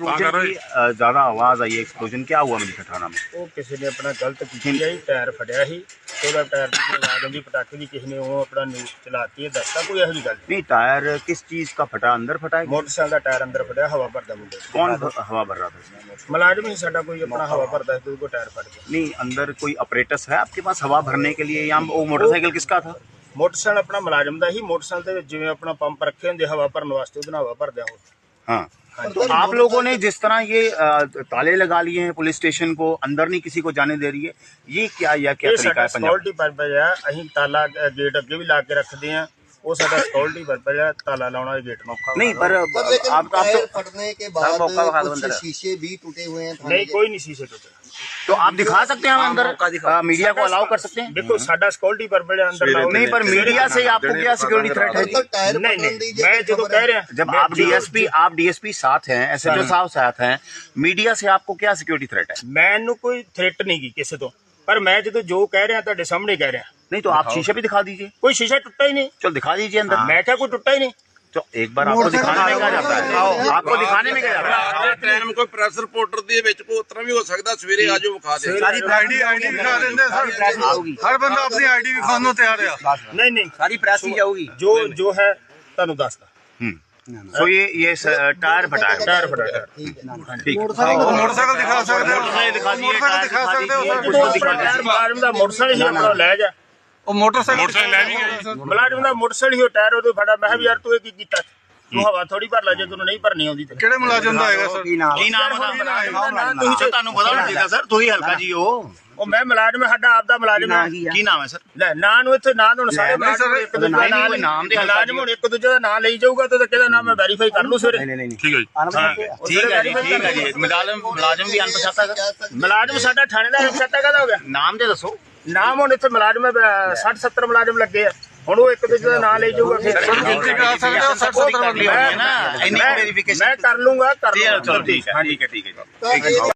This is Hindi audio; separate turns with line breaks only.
एक्सप्लोजन की अ, ज्यादा आवाज आई एक्सप्लोजन क्या हुआ मिल्खा थाना में
ਉਹ ਕਿਸੇ ਨੇ ਆਪਣਾ ਗਲਤ ਕੀਤੀ ਹੈ ਜੀ ਟਾਇਰ ਫਟਿਆ ਸੀ ਤੇ ਉਹਦਾ ਟਾਇਰ ਦੀ ਆਵਾਜ਼ ਆਉਂਦੀ ਪਟਾਕੇ ਦੀ ਕਿਸੇ ਨੇ ਉਹ ਆਪਣਾ ਨਿਊਜ਼ ਚਲਾਤੀ ਹੈ ਦੱਸਦਾ ਕੋਈ ਇਹੋ ਜਿਹੀ ਗੱਲ ਨਹੀਂ
नहीं टायर किस चीज का फटा अंदर फटा है
ਮੋਟਰਸਾਈਕਲ ਦਾ ਟਾਇਰ ਅੰਦਰ ਫਟਿਆ ਹਵਾ ਭਰਦਾ ਮੁੰਡੇ ਦਾ।
कौन भ- हवा भर रहा था इसमें?
ਮੁਲਾਜ਼ਮ ਹੀ ਸਾਡਾ ਕੋਈ ਆਪਣਾ ਹਵਾ ਭਰਦਾ ਸੀ ਤੇ ਉਹਦਾ ਟਾਇਰ ਫਟ ਗਿਆ
नहीं अंदर कोई अपरेटस है आपके पास हवा भरने के लिए या वो मोटरसाइकिल किसका था
ਮੋਟਰਸਾਈਕਲ ਆਪਣਾ ਮੁਲਾਜ਼ਮ ਦਾ ਹੀ ਮੋਟਰਸਾਈਕਲ ਦੇ ਵਿੱਚ ਜਿਵੇਂ ਆਪਣਾ ਪੰਪ ਰੱਖੇ ਹੁੰਦੇ ਹਵਾ ਭਰਨ ਵਾਸਤੇ ਉਹਦੇ ਨਾਲ ਹਵਾ ਭਰਦਿਆ ਹੋ
हाँ तो आप लोगों ने जिस तरह ये अ, ताले लगा लिए हैं पुलिस स्टेशन को अंदर नहीं किसी को जाने दे रही है ये क्या या क्या
ਇਹ
तरीका
ਸਾਡਾ
है पंजाब
ਸਿਕਿਉਰਿਟੀ ਪਰਪਸ ਆ ਅਸੀਂ ਤਾਲਾ ਅ, ਗੇਟ ਅੱਗੇ ਵੀ ਲਾ ਕੇ ਰੱਖਦੇ ਆ ਉਹ ਸਾਡਾ ਸਿਕਿਉਰਿਟੀ ਪਰਪਸ ਆ ਤਾਲਾ ਲਾਉਣਾ ਗੇਟ ਨੂੰ
नहीं पर
पर लेकिन
आप आप
टायर
तो
फटने के बाद
मौका बहा दो
कुछ
अंदर।
शीशे भी टूटे हुए हैं थाने
ਨਹੀਂ
के।
ਕੋਈ ਨਹੀਂ ਸੀਸੇ ਟੁੱਟੇ
तो आप दिखा सकते हैं हम अंदर अ, मीडिया को अलाउ कर सकते हैं
ਦੇਖੋ ਸਾਡਾ ਸਿਕਿਉਰਿਟੀ ਪਰਪਸ ਆ ਅੰਦਰ ਲਾਓ
नहीं पर मीडिया से आपको क्या सिक्योरिटी थ्रेट है जी?
मतलब टायर
ਨਹੀਂ
फटने
ਨਹੀਂ
दीजिए
ਮੈਂ
कि
ਜਦੋਂ
खबर है।
ਕਹਿ ਰਿਹਾ
जब
मैं
आप
जो-
डीएसपी आप डीएसपी साथ हैं एसएचओ साहब साथ हैं मीडिया से आपको क्या सिक्योरिटी थ्रेट है
ਮੈਨੂੰ ਕੋਈ ਥ੍ਰੈਟ ਨਹੀਂ ਗੀ ਕਿਸੇ ਤੋਂ ਪਰ ਮੈਂ ਜਦੋਂ ਜੋ ਕਹਿ ਰਿਹਾ ਤੁਹਾਡੇ ਸਾਹਮਣੇ ਕਹਿ ਰਿਹਾ
नहीं तो आप शीशे भी दिखा दीजिए
ਕੋਈ ਸ਼ੀਸ਼ਾ ਟੁੱਟਾ ਹੀ ਨਹੀਂ
चलो दिखा दीजिए अंदर
ਮੈਂ ਕਿਹਾ ਕੋਈ ਟੁੱਟਾ ਹੀ ਨਹੀਂ
तो एक बार आपको दिखाने में क्या जाता है? आओ आपको दिखाने में क्या जाता है?
ਟਾਈਮ ਕੋਈ ਪ੍ਰੈਸ ਰਿਪੋਰਟਰ ਦੀ ਵਿੱਚ ਕੋਈ ਉਤਰਾ ਵੀ ਹੋ ਸਕਦਾ ਸਵੇਰੇ ਆਜੋ ਵਿਖਾ ਦੇ
ਸਾਰੀ
ਆਈਡੀ ਆਈਡੀ ਵਿਖਾ ਦਿੰਦੇ ਸਰ ਹਰ ਬੰਦਾ ਆਪਣੀ ਆਈਡੀ ਵਿਖਾਉਣ ਨੂੰ ਤਿਆਰ ਆ
नहीं नहीं।
सारी प्रेस ही जाऊगी
ਜੋ ਜੋ ਹੈ ਤੁਹਾਨੂੰ ਦੱਸਦਾ
हम्म। सो ये ये स-
ਟਾਇਰ ਫਟਾ ਟਾਇਰ
ठीक
ਮੋਟਰਸਾਈਕਲ ਦਿਖਾ ਸਕਦੇ ਹੋ
ਮੋਟਰਸਾਈਕਲ ਦਿਖਾ ਸਕਦੇ
ਹੋ
ਸਰ।
उसको
दिखा दीजिए।
ਟਾਇਰ ਮੋਟਰਸਾਈਕਲ ਲੈ ਜਾ
ਉਹ ਮੋਟਰਸਾਈਕਲ ਲੈ ਵੀ ਗਿਆ ਜੀ
ਮਲਾਜ਼ਮ ਦਾ ਮੋਟਰਸਾਈਕਲ ਹੀ ਟਾਇਰ ਉਹਦੇ ਫੜਾ। ਮੈਂ ਕਿਹਾ ਵੀ ਯਾਰ ਤੂੰ ਇਹ ਕੀ ਕੀਤਾ? ਤੂੰ ਹਵਾ ਥੋੜੀ ਭਰ ਲੈ ਜੇ ਤੈਨੂੰ ਨਹੀਂ ਭਰਨੀ ਆਉਂਦੀ ਤੇ।
ਕਿਹੜੇ ਮੁਲਾਜ਼ਮ ਦਾ ਹੈਗਾ ਸਰ?
ਕੀ ਨਾਮ
ਕੀ ਨਾਮ
ਉਹਦਾ
ਤੁਸੀਂ ਤੁਹਾਨੂੰ ਪਤਾ ਹੋਣਾ ਚਾਹੀਦਾ ਸਰ ਤੁਸੀਂ ਹਲਕਾ ਜੀ ਉਹ
ਉਹ ਮੈਂ ਮੁਲਾਜ਼ਮ ਸਾਡਾ ਆਪ ਦਾ ਮੁਲਾਜ਼ਮ
ਕੀ
ਨਾਮ ਹੈ ਸਰ?
ਲੈ ਨਾਂ ਨੂੰ ਇੱਥੇ ਨਾਂ ਹੁਣ ਸਾਰੇ ਮੁਲਾਜ਼ਮ ਇੱਕ ਦੂਜੇ ਦਾ ਨਾਂ
ਨਾਮ ਦੇ
ਮੁਲਾਜ਼ਮ ਹੁਣ ਇੱਕ ਦੂਜੇ ਦਾ ਨਾਂ ਲਈ ਜਾਊਗਾ ਤਾਂ ਕਿਹਦਾ ਨਾਮ ਮੈਂ ਵੈਰੀਫਾਈ ਕਰ ਲੂ ਸਵੇਰੇ।
ਠੀਕ ਹੈ ਜੀ। ਠੀਕ ਹੈ ਜੀ ਠੀਕ ਹੈ ਜੀ। ਮੁਲਾਜ਼ਮ ਮੁਲਾਜ਼ਮ ਵੀ
ਅਨਪਛਾਤਾ
ਮੁਲਾਜ਼ਮ ਸਾਡਾ ਥਾਣੇ ਦਾ ਅਨਪਛਾਤਾ ਕਦਾ ਹੋ ਗਿਆ।
ਨਾਮ ਦੇ ਦੱਸੋ।
ਨਾਮ ਹੁਣ ਇੱਥੇ ਮੁਲਾਜ਼ਮ 60 70 ਮੁਲਾਜ਼ਮ ਲੱਗੇ ਆ। ਹੁਣ ਉਹ ਇੱਕ ਦੂਜੇ ਦਾ ਨਾਂ ਲਈ ਜਾਊਗਾ ਫਿਰ
ਗਿਣਤੀ ਕਰਾ ਸਕਦੇ ਹੋ ਸਰ
ਸਰ ਕਰ ਲਈ ਹੋਣੀ ਹੈ ਨਾ। ਇੰਨੀ
ਮੈਂ-
ਵੈਰੀਫਿਕੇਸ਼ਨ
ਮੈਂ ਕਰ ਲੂੰਗਾ ਕਰ ਲੂੰਗਾ।
ਠੀਕ ਹੈ ਠੀਕ ਹੈ ਠੀਕ ਹੈ